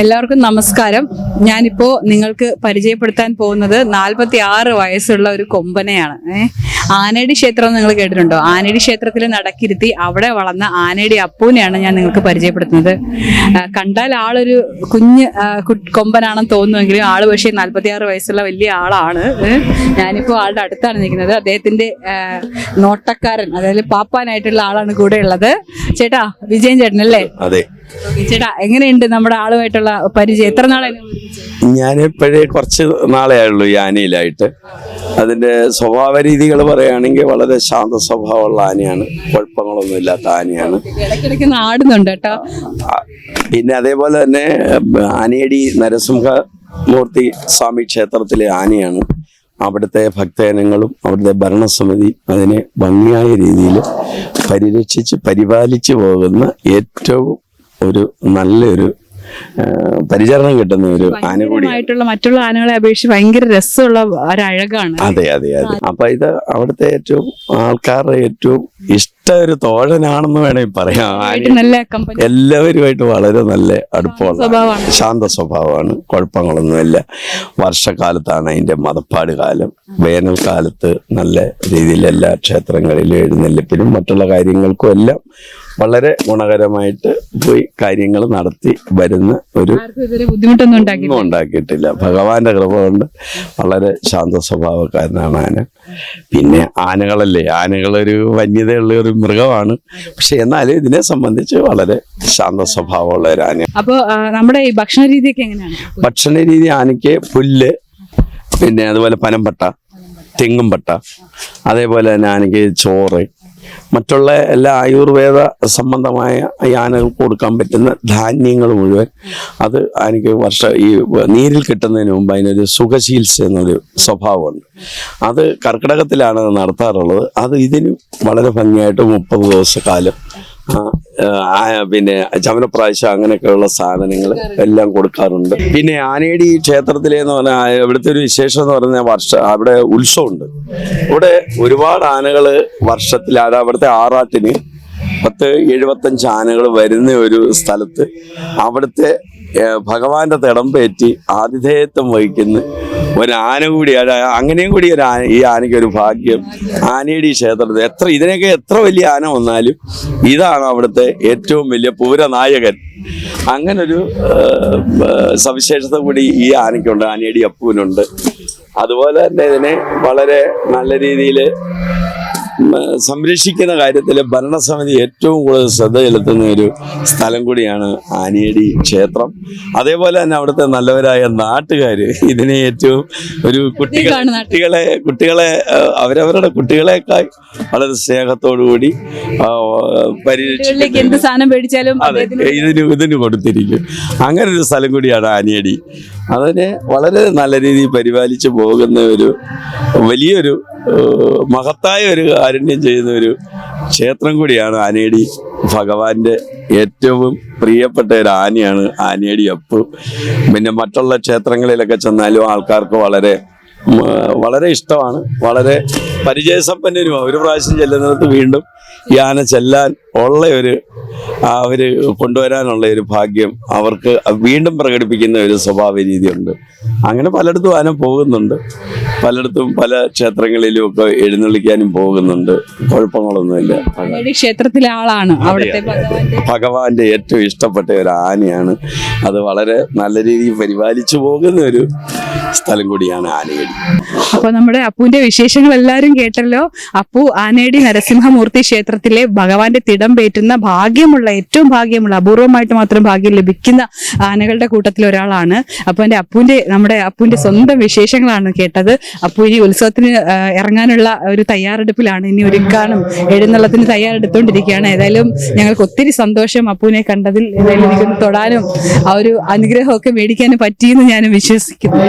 എല്ലാവർക്കും നമസ്കാരം. ഞാനിപ്പോ നിങ്ങൾക്ക് പരിചയപ്പെടുത്താൻ പോകുന്നത് നാൽപ്പത്തി ആറ് വയസ്സുള്ള ഒരു കൊമ്പനെയാണ്. ആനേടി ക്ഷേത്രം നിങ്ങൾ കേട്ടിട്ടുണ്ടോ? ആനേടി ക്ഷേത്രത്തിൽ നടക്കിരുത്തി അവിടെ വളർന്ന ആനേടി അപ്പൂനെയാണ് ഞാൻ നിങ്ങൾക്ക് പരിചയപ്പെടുത്തുന്നത്. കണ്ടാൽ ആളൊരു കുഞ്ഞ് കൊമ്പനാണെന്ന് തോന്നുമെങ്കിലും ആൾ പക്ഷേ നാൽപ്പത്തി ആറ് വയസ്സുള്ള വലിയ ആളാണ്. ഞാനിപ്പോ ആളുടെ അടുത്താണ് നിൽക്കുന്നത്. അദ്ദേഹത്തിന്റെ നോട്ടക്കാരൻ അതായത് പാപ്പാനായിട്ടുള്ള ആളാണ് കൂടെ ഉള്ളത്. ചേട്ടാ വിജയൻ ചേട്ടൻ അല്ലേ അതെ. ചേട്ടാ എങ്ങനെയുണ്ട് നമ്മുടെ ആളുമായിട്ടുള്ള പരിചയം? എത്ര നാളായി ഞാനിപ്പോഴേ കുറച്ച് നാളേ ആയുള്ളൂ ഈ ആനയിലായിട്ട്. അതിന്റെ സ്വഭാവ രീതികൾ പറയുകയാണെങ്കിൽ വളരെ ശാന്ത സ്വഭാവമുള്ള ആനയാണ്. കുഴപ്പങ്ങളൊന്നും ഇല്ലാത്ത ആനയാണ്. ഇടയ്ക്കിടയ്ക്ക് നാടുന്നുണ്ട് കേട്ടോ. പിന്നെ അതേപോലെ തന്നെ ആനയടി നരസിംഹമൂർത്തി സ്വാമി ക്ഷേത്രത്തിലെ ആനയാണ്. അവിടുത്തെ ഭക്തജനങ്ങളും അവിടുത്തെ ഭരണസമിതി അതിനെ ഭംഗിയായ രീതിയിൽ പരിരക്ഷിച്ച് പരിപാലിച്ചു പോകുന്ന ഏറ്റവും ഒരു നല്ലൊരു പരിചരണം കിട്ടുന്ന ഒരു ആന കൂടി മറ്റുള്ള ആനകളെ അപേക്ഷിച്ച് ഭയങ്കര രസമുള്ള ഒരഴകാണ്. അതെ അതെ അതെ. അപ്പൊ ഇത് അവിടുത്തെ ഏറ്റവും ആൾക്കാരുടെ ഏറ്റവും ഇഷ്ട ഒരു തോഴനാണെന്ന് വേണമെങ്കിൽ പറയാം. നല്ല എല്ലാവരുമായിട്ട് വളരെ നല്ല അടുപ്പമുള്ള സ്വഭാവമാണ്. ശാന്ത സ്വഭാവമാണ് കുഴപ്പങ്ങളൊന്നുമില്ല വർഷക്കാലത്താണ് അതിന്റെ മതപ്പാട് കാലം. വേനൽക്കാലത്ത് നല്ല രീതിയിൽ എല്ലാ ക്ഷേത്രങ്ങളിലും എഴുന്നള്ളിപ്പിനും മറ്റുള്ള കാര്യങ്ങൾക്കും എല്ലാം വളരെ ഗുണകരമായിട്ട് പോയി കാര്യങ്ങൾ നടത്തി വരുന്ന ഒരു ബുദ്ധിമുട്ടൊന്നും ഉണ്ടാക്കിയിട്ടില്ല. ഭഗവാന്റെ കൃപ കൊണ്ട് വളരെ ശാന്ത സ്വഭാവക്കാരനാണ് ആന. പിന്നെ ആനകളല്ലേ? ആനകളൊരു വന്യതയുള്ള ഒരു മൃഗമാണ്. പക്ഷെ എന്നാലും ഇതിനെ സംബന്ധിച്ച് വളരെ ശാന്ത സ്വഭാവമുള്ള ഒരു ആന അപ്പൊ നമ്മുടെ ഈ ഭക്ഷണ രീതിയൊക്കെ എങ്ങനെയാണ്? ഭക്ഷണ രീതി ആനയ്ക്ക് പുല്ല് പിന്നെ അതുപോലെ പനമ്പട്ട തെങ്ങുംപട്ട അതേപോലെ തന്നെ ആനയ്ക്ക് ചോറ് മറ്റുള്ള എല്ലാ ആയുർവേദ സംബന്ധമായ യാനകൾക്ക് കൊടുക്കാൻ പറ്റുന്ന ധാന്യങ്ങൾ മുഴുവൻ അത് എനിക്ക് വർഷ ഈ നീരിൽ കിട്ടുന്നതിന് മുമ്പ് അതിനൊരു സുഖശീൽസ എന്നൊരു സ്വഭാവമുണ്ട്. അത് കർക്കിടകത്തിലാണ് നടത്താറുള്ളത്. അത് ഇതിന് വളരെ ഭംഗിയായിട്ട് മുപ്പത് ദിവസക്കാലം പിന്നെ ചമനപ്രാവശ്യം അങ്ങനെയൊക്കെയുള്ള സാധനങ്ങൾ എല്ലാം കൊടുക്കാറുണ്ട്. പിന്നെ ആനേടി ക്ഷേത്രത്തിലെന്ന് പറഞ്ഞാൽ ഇവിടുത്തെ ഒരു വിശേഷം എന്ന് പറഞ്ഞാൽ വർഷ അവിടെ ഉത്സവമുണ്ട്. ഇവിടെ ഒരുപാട് ആനകൾ വർഷത്തിൽ അത് അവിടുത്തെ ആറാട്ടിന് പത്ത് എഴുപത്തഞ്ച് ആനകൾ വരുന്ന ഒരു സ്ഥലത്ത് അവിടുത്തെ ഭഗവാന്റെ ഭഗവാന്റെ തിടമ്പേറ്റി ആതിഥേയത്വം വഹിക്കുന്ന ഒരു ആന കൂടി അങ്ങനെയും കൂടി ഒരു ആന ഈ ആനയ്ക്ക് ഒരു ഭാഗ്യം. ആനയുടെ ഈ ക്ഷേത്രത്തിൽ എത്ര ഇതിനൊക്കെ എത്ര വലിയ ആന വന്നാലും ഇതാണ് അവിടുത്തെ ഏറ്റവും വലിയ പൂരനായകൻ. അങ്ങനൊരു സവിശേഷത കൂടി ഈ ആനയ്ക്കുണ്ട് ആനയുടെ അപ്പൂനുണ്ട് അതുപോലെ തന്നെ ഇതിനെ വളരെ നല്ല രീതിയിൽ സംരക്ഷിക്കുന്ന കാര്യത്തിൽ ഭരണസമിതി ഏറ്റവും കൂടുതൽ ശ്രദ്ധ ചെലുത്തുന്ന ഒരു സ്ഥലം കൂടിയാണ് ആനിയടി ക്ഷേത്രം. അതേപോലെ തന്നെ അവിടുത്തെ നല്ലവരായ നാട്ടുകാർ ഇതിനെ ഏറ്റവും ഒരു കുട്ടികൾ കുട്ടികളെ കുട്ടികളെ അവരവരുടെ കുട്ടികളെക്കാൾ വളരെ സ്നേഹത്തോടു കൂടി ആ, എന്ത് സാധനം മേടിച്ചാലും ഇതിന് ഇതിന് കൊടുത്തിരിക്കും. അങ്ങനെ ഒരു സ്ഥലം കൂടിയാണ് ആനിയടി. അതിനെ വളരെ നല്ല രീതിയിൽ പരിപാലിച്ചു പോകുന്ന ഒരു വലിയൊരു മഹത്തായ ഒരു കാരുണ്യം ചെയ്യുന്ന ഒരു ക്ഷേത്രം കൂടിയാണ് ആനേടി. ഭഗവാന്റെ ഏറ്റവും പ്രിയപ്പെട്ട ഒരു ആനയാണ് ആനേടി അപ്പ്. പിന്നെ മറ്റുള്ള ക്ഷേത്രങ്ങളിലൊക്കെ ചെന്നാലും ആൾക്കാർക്ക് വളരെ വളരെ ഇഷ്ടമാണ്. വളരെ പരിചയസമ്പന്നനുമാണ് ഒരു പ്രാവശ്യം ചെല്ലുന്നിടത്ത് വീണ്ടും ഈ ആന ചെല്ലാൻ ഉള്ള ഒരു ഒരു കൊണ്ടുവരാനുള്ള ഒരു ഭാഗ്യം അവർക്ക് വീണ്ടും പ്രകടിപ്പിക്കുന്ന ഒരു സ്വഭാവ രീതിയുണ്ട് അങ്ങനെ പലയിടത്തും ആന പോകുന്നുണ്ട്. പലയിടത്തും പല ക്ഷേത്രങ്ങളിലും ഒക്കെ എഴുന്നള്ളിക്കാനും പോകുന്നുണ്ട്. കുഴപ്പങ്ങളൊന്നുമില്ല. ക്ഷേത്രത്തിലെ ആളാണ്. അവിടുത്തെ ഭഗവാന്റെ ഭഗവാന്റെ ഏറ്റവും ഇഷ്ടപ്പെട്ട ഒരു ആനയാണ്. അത് വളരെ നല്ല രീതിയിൽ പരിപാലിച്ചു പോകുന്ന ഒരു സ്ഥലം കൂടിയാണ് ആനയടി. അപ്പൊ നമ്മുടെ അപ്പുവിന്റെ വിശേഷങ്ങൾ എല്ലാവരും കേട്ടല്ലോ. അപ്പു ആനയടി നരസിംഹമൂർത്തി ക്ഷേത്രത്തിലെ ഭഗവാന്റെ തിടം പേറ്റുന്ന ഭാഗ്യമുള്ള ഏറ്റവും ഭാഗ്യമുള്ള അപൂർവമായിട്ട് മാത്രം ഭാഗ്യം ലഭിക്കുന്ന ആനകളുടെ കൂട്ടത്തിൽ ഒരാളാണ്. അപ്പൊ എന്റെ അപ്പുവിന്റെ നമ്മുടെ അപ്പുവിന്റെ സ്വന്തം വിശേഷങ്ങളാണ് കേട്ടത്. അപ്പു ഇനി ഉത്സവത്തിന് ഇറങ്ങാനുള്ള ഒരു തയ്യാറെടുപ്പിലാണ്. ഇനി ഒരുക്കാനും എഴുന്നള്ളത്തിന് തയ്യാറെടുത്തുകൊണ്ടിരിക്കുകയാണ് ഏതായാലും ഞങ്ങൾക്ക് ഒത്തിരി സന്തോഷം അപ്പുവിനെ കണ്ടതിൽ. ഏതായാലും എനിക്കൊന്ന് തൊടാനും ആ ഒരു അനുഗ്രഹമൊക്കെ മേടിക്കാനും പറ്റിയെന്ന് ഞാൻ വിശ്വസിക്കുന്നു.